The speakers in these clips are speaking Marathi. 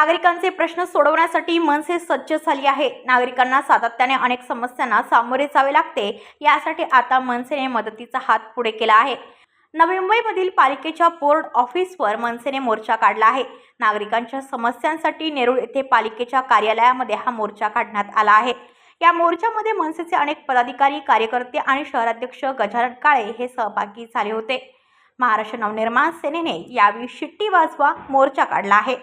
नागरिकांचे प्रश्न सोडवण्यासाठी मनसे सज्ज झाली आहे. नागरिकांना सातत्याने अनेक समस्यांना सामोरे जावे लागते. यासाठी आता मनसेने मदतीचा हात पुढे केला आहे. नवी मुंबईमधील पालिकेच्या बोर्ड ऑफिसवर मनसेने मोर्चा काढला आहे. नागरिकांच्या समस्यांसाठी नेरूळ येथे पालिकेच्या कार्यालयामध्ये हा मोर्चा काढण्यात आला आहे. या मोर्चामध्ये मनसेचे अनेक पदाधिकारी कार्यकर्ते आणि शहराध्यक्ष गजानन काळे हे सहभागी झाले होते. महाराष्ट्र नवनिर्माण सेनेने यावेळी शिट्टी वाजवा मोर्चा काढला आहे.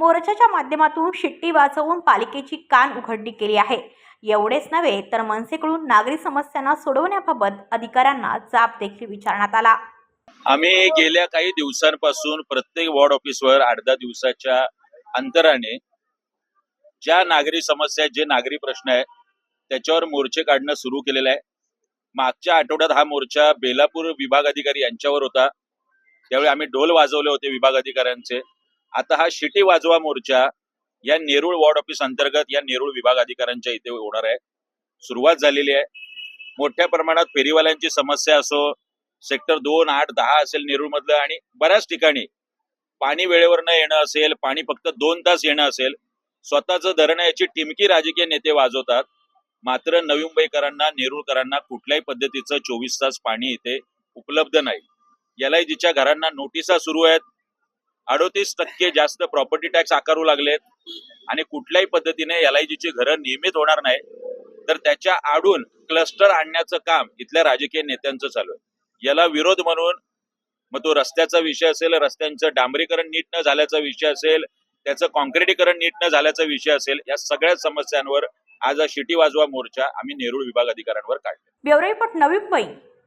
मोर्चाच्या माध्यमातून शिट्टी वाचवून पालिकेची कान उघडणी केली आहे. एवढेच नव्हे तर मनसेकडून नागरी समस्यांना सोडवण्याबाबत अधिकाऱ्यांना जाब देखील विचारण्यात आला. आम्ही गेल्या काही दिवसांपासून प्रत्येक वॉर्ड ऑफिसवर आठ दहा दिवसाच्या अंतराने ज्या नागरी समस्या जे नागरी प्रश्न आहेत त्याच्यावर मोर्चे काढणं सुरू केलेलं आहे. मागच्या आठवड्यात हा मोर्चा बेलापूर विभाग अधिकारी यांच्यावर होता. त्यावेळी आम्ही ढोल वाजवले होते विभाग अधिकाऱ्यांचे आता हा शिटी वाजवा मोर्चा या नेरूळ वॉर्ड ऑफिस अंतर्गत या नेरूळ विभाग अधिकाऱ्यांच्या इथे होणार आहे. सुरुवात झालेली आहे. मोठ्या प्रमाणात फेरीवाल्यांची समस्या असो सेक्टर दोन आठ दहा असेल नेरूळ मधलं आणि बऱ्याच ठिकाणी पाणी वेळेवर न येणं असेल पाणी फक्त दोन तास येणं असेल स्वतःचं धरण याची टिमकी राजकीय नेते वाजवतात. मात्र नवी मुंबईकरांना नेरूळकरांना कुठल्याही पद्धतीचं चोवीस तास पाणी इथे उपलब्ध नाही. यालाही जिच्या घरांना नोटिसा सुरू आहेत. अडोतीस टक्के जास्त प्रॉपर्टी टॅक्स आकारू लागलेत. आणि कुठल्याही पद्धतीने एलआयजीची घरं नियमित होणार नाही तर त्याच्या आडून क्लस्टर आणण्याचं काम इथल्या राजकीय नेत्यांचं चालू आहे. याला विरोध म्हणून मग तो रस्त्याचा विषय असेल रस्त्यांचं डांबरीकरण नीट न झाल्याचा विषय असेल त्याचं कॉन्क्रिटीकरण नीट न झाल्याचा विषय असेल या सगळ्या समस्यांवर आज हा शिटी वाजवा मोर्चा आम्ही नेरूळ विभाग अधिकाऱ्यांवर काढला ब्युरो नवी मुंबई.